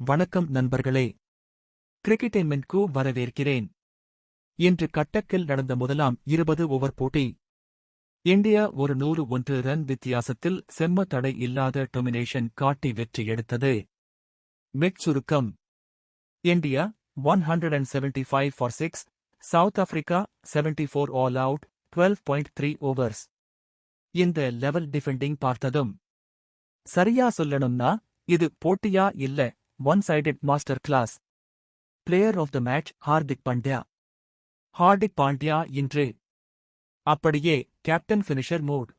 வணக்கம் நண்பர்களே. கிரிக்கெட்டென்மென்ட்கு வரவேற்கிறேன். இன்று கட்டக்கில் நடந்த முதலாம் இருபது ஓவர் போட்டி. இந்தியா ஒரு நூறு ஒன்று ரன் வித்தியாசத்தில் செம்ம தடை இல்லாத டொமினேஷன் காட்டி வெற்றி எடுத்தது. மெட் சுருக்கம். India one hundred and seventy five for six South Africa seventy four all out twelve point three overs இந்த லெவல் டிஃபெண்டிங் பார்த்ததும். சரியா சொல்லணும்னா இது போட்டியா இல்ல one sided master class player of the match Hardik Pandya Hardik Pandya இன்று. அப்படியே captain finisher mode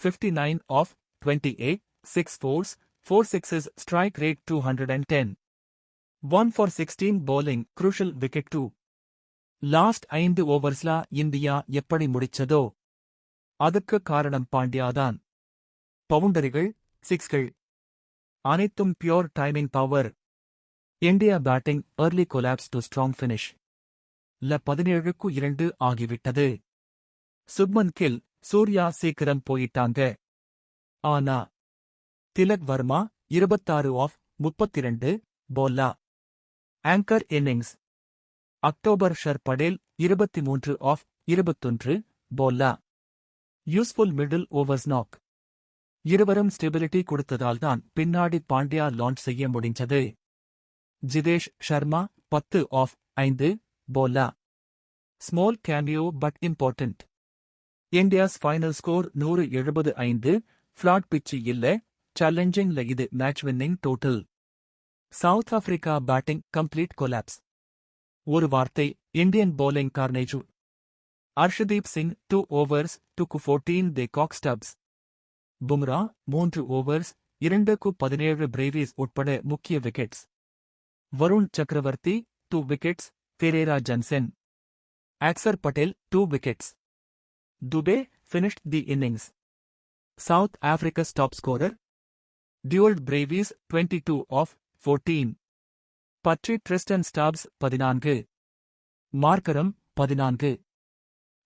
59 nine of twenty eight six fours four sixes strike rate two hundred and ten one for sixteen bowling crucial wicket two last ஐந்து ஓவர்ஸ்லா India எப்படி முடிச்சதோ. அதுக்கு காரணம் பாண்டியாதான் பவுண்டரிகள் சிக்ஸ்கள் அனைத்தும் pure timing power India batting early collapse to strong finish ல பதினேழுக்கு இரண்டு ஆகிவிட்டது. சுப்மன் கில் சூர்யா சீக்கிரம் போயிட்டாங்க. ஆனா திலக் வர்மா இருபத்தாறு ஆஃப் முப்பத்திரண்டு போல்லா. Anchor innings Axar Patel இருபத்தி மூன்று ஆஃப் இருபத்தொன்று போல்லா. யூஸ்ஃபுல் மிடில் ஓவர்ஸ் நாக் இருவரும் ஸ்டெபிலிட்டி கொடுத்ததால்தான் பின்னாடி பாண்டியா லான்ச் செய்ய முடிஞ்சது. ஜிதேஷ் ஷர்மா பத்து ஆஃப் ஐந்து போலா. Small cameo but important. India's final score நூறு எழுபது ஐந்து ஃபிளாட் பிச்சு இல்ல சேலஞ்சிங்ல இது match winning total South Africa batting complete collapse ஒரு வார்த்தை Indian bowling carnage Arshdeep Singh two overs டுக்கு fourteen de Kock Stubbs Bumrah மூன்று ஓவர்ஸ் இரண்டுக்கு பதினேழு பிரேவிஸ் உட்பட முக்கிய wickets. Varun Chakravarthy two wickets Perera Jansen Axar Patel two wickets Dube finished the innings South Africa's top scorer Dewald Brevis twenty two off fourteen பற்றி Tristan Stubbs பதினான்கு. Markram பதினான்கு.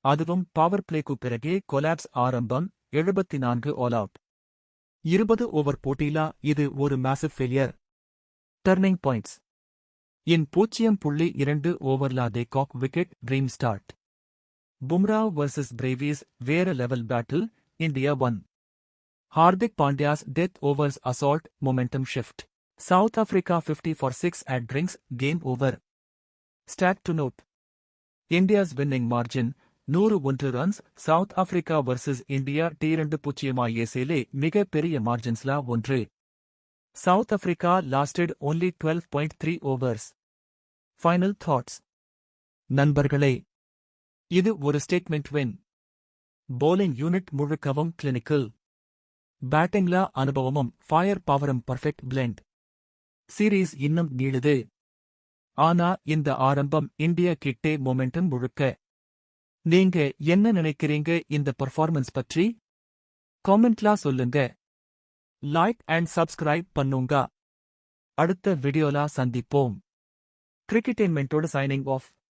அதுவும் power பிளேக்கு பிறகே கொலாப்ஸ் ஆரம்பம் எழுபத்தி நான்கு ஆல் அவுட் இருபது ஓவர் போட்டியிலா? இது ஒரு massive failure turning points in பூஜ்ஜியம் புள்ளி இரண்டு ஓவர்லா de Kock wicket dream start Bumrah versus Brevis வேற level battle India one Hardik Pandya's death overs assault momentum shift South Africa fifty for six at drinks game over stat to note India's winning margin நூறு ஒன்று runs South Africa versus India T இரண்டு பூஜ்ஜியமா ஏசேலே மிக பெரிய மார்ஜின்ஸ்லா ஒன்று. South Africa lasted only twelve point three overs final thoughts நண்பர்களே இது ஒரு ஸ்டேட்மெண்ட் வின் போலிங் யூனிட் முழுக்கவும் கிளினிக்கல் பேட்டிங்ல அனுபவமும் ஃபயர் பவரும் பர்ஃபெக்ட் பிளெண்ட் சீரீஸ் இன்னும் நீளுது. ஆனா இந்த ஆரம்பம் இந்தியா கிட்டே மொமெண்டம் முழுக்க. நீங்க என்ன நினைக்கிறீங்க இந்த பெர்ஃபார்மன்ஸ் பற்றி? காமெண்ட்லா சொல்லுங்க. லைக் அண்ட் சப்ஸ்கிரைப் பண்ணுங்க. அடுத்த வீடியோலா சந்திப்போம். கிரிக்கெட்டென்மெண்டோட சைனிங் ஆஃப்